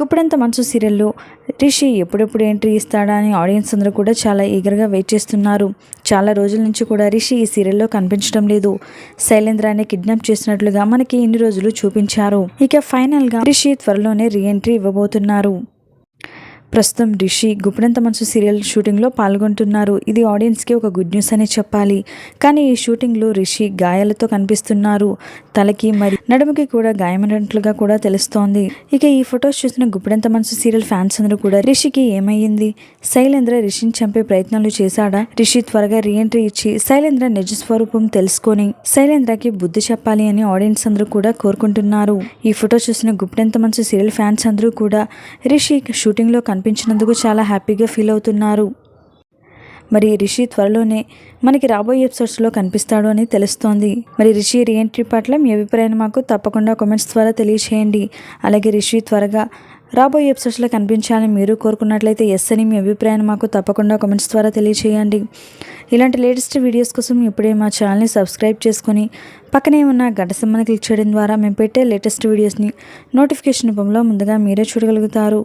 గుప్పుడంత మనసు సీరియల్లో రిషి ఎప్పుడెప్పుడు ఎంట్రీ ఇస్తాడా అని ఆడియన్స్ అందరూ కూడా చాలా ఈగర్గా వెయిట్ చేస్తున్నారు. చాలా రోజుల నుంచి కూడా రిషి ఈ సీరియల్లో కనిపించడం లేదు. శైలేంద్రాన్ని కిడ్నాప్ చేసినట్లుగా మనకి ఇన్ని రోజులు చూపించారు. ఇక ఫైనల్గా రిషి త్వరలోనే రీఎంట్రీ ఇవ్వబోతున్నారు. ప్రస్తుతం రిషి గుప్పెడంత మనసు సీరియల్ షూటింగ్లో పాల్గొంటున్నారు. ఇది ఆడియన్స్కి ఒక గుడ్ న్యూస్ అనే చెప్పాలి. కానీ ఈ షూటింగ్లో రిషి గాయాలతో కనిపిస్తున్నారు. తలకి మరి నడుముకి కూడా గాయమైనట్లుగా కూడా తెలుస్తోంది. ఇక ఈ ఫొటోస్ చూసిన గుప్పెడంత మనసు సీరియల్ ఫ్యాన్స్ అందరూ కూడా రిషికి ఏమయ్యింది? శైలేంద్ర రిషిని చంపే ప్రయత్నాలు చేశాడా? రిషి త్వరగా రీఎంట్రీ ఇచ్చి శైలేంద్ర నిజ స్వరూపం తెలుసుకొని శైలేంద్రకి బుద్ధి చెప్పాలి అని ఆడియన్స్ అందరూ కూడా కోరుకుంటున్నారు. ఈ ఫోటో చూసిన గుప్పెడంత మనసు సీరియల్ ఫ్యాన్స్ అందరూ కూడా రిషి షూటింగ్లో కనిపించినందుకు చాలా హ్యాపీగా ఫీల్ అవుతున్నారు. మరి రిషి త్వరలోనే మనకి రాబోయే ఎపిసోడ్స్లో కనిపిస్తాడు అని తెలుస్తోంది. మరి రిషి రీఎంట్రీ పట్ల మీ అభిప్రాయాన్ని మాకు తప్పకుండా కామెంట్స్ ద్వారా తెలియచేయండి. అలాగే రిషి త్వరగా రాబోయే ఎపిసోడ్స్లో కనిపించాలని మీరు కోరుకున్నట్లయితే ఎస్ అని మీ అభిప్రాయాన్ని మాకు తప్పకుండా కామెంట్స్ ద్వారా తెలియచేయండి. ఇలాంటి లేటెస్ట్ వీడియోస్ కోసం ఇప్పుడే మా ఛానల్ని సబ్స్క్రైబ్ చేసుకొని పక్కనే ఉన్న గంట సింహని క్లిక్ చేయడం ద్వారా మేము పెట్టే లేటెస్ట్ వీడియోస్ని నోటిఫికేషన్ రూపంలో ముందుగా మీరే చూడగలుగుతారు.